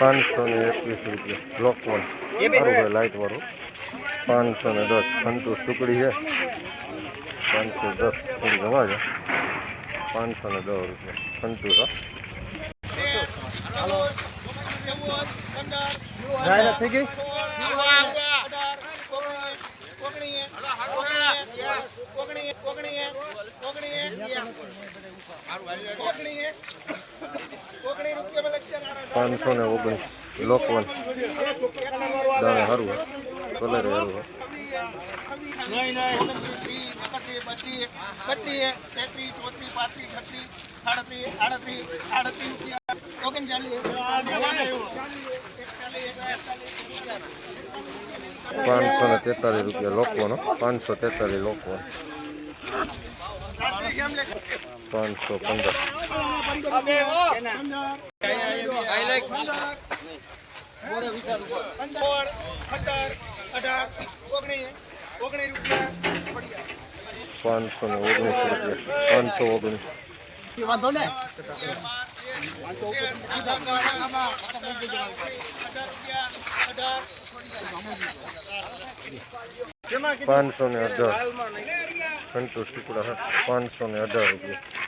દસ એકવીસ રૂપિયા. બ્લોક વન છે લાઇટ વાળું. પાંચસો ને દસ. સંતોષ ટુકડી છે. પાંચસો દસ. થોડી જવા છે પાંચસો ને દસ રૂપિયા. સંતોષ જાહેરાત થઈ ગઈ પાંચસો ને ઓગણીસ બ્લોક વન દાણે છે કલર સારું છે પાંચસો ને તેતાલીસ રૂપિયા લોકોનો, પાંચસો તેતાલીસ લોકો. પાંચસો પંદર પાંચસો ને ઓગણીસ રૂપિયા. પાંચસો ઓગણીસ વાંધો ને પાંચસો ને અઢાર સંતોષ ટુકડા છે પાંચસો ને અઢાર રૂપિયા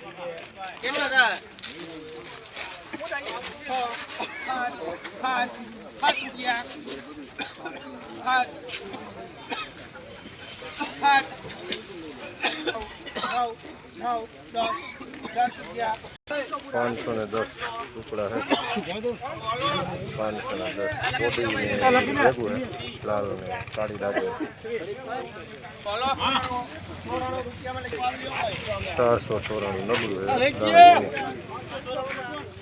પાંચસો ને દસ ટુકડા છે પાંચસો ને દસ કોટી ને ભેગું છે લાલ ને કાળી ડાબે ચારસો ચોરાણું નબળું દાણે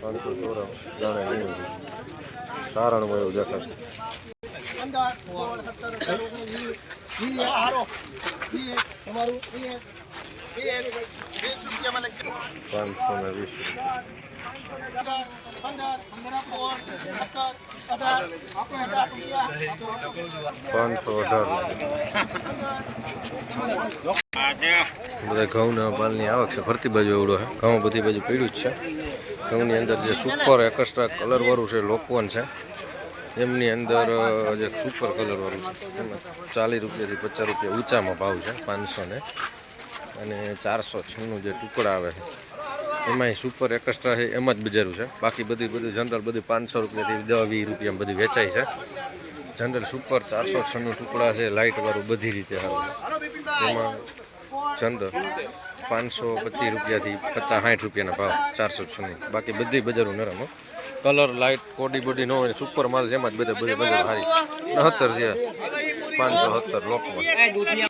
પાંચસો ચોરાણું દાણે વીસ સારણમાં એવું દેખાય. પાંચસો પાંચસો બધા ઘઉંના પાલની આવક છે ફરતી બાજુ એવડો છે ઘઉં બધી બાજુ પડ્યું જ છે ઘઉંની અંદર જે સુપર એક્સ્ટ્રા કલરવાળું છે લોકવન છે એમની અંદર જે સુપર કલરવાળું છે એમાં ચાલીસ રૂપિયાથી પચાસ રૂપિયા ઊંચામાં ભાવ છે પાંચસો ને અને ચારસો છનું જે ટુકડા આવે છે, એમાંય સુપર એક્સ્ટ્રા છે, એમ જ બજારું છે. બાકી બધી બધું જનરલ બધું પાંચસો રૂપિયાથી દસ વીસ રૂપિયા બધું વેચાય છે. જનરલ સુપર ચારસો છનું ટુકડા છે લાઇટવાળું બધી રીતે સારું એમાં જનરલ પાંચસો પચીસ રૂપિયાથી પચાસ સાઠ રૂપિયાના ભાવ, ચારસો છનું. બાકી બધી બજારો નરમ કલર લાઇટ કોડી બોડી ન હોય સુપર માલ જેમાં જ બધા બધા બજાર સારી સત્તર છે, પાંચસો સત્તર, લોકમાં.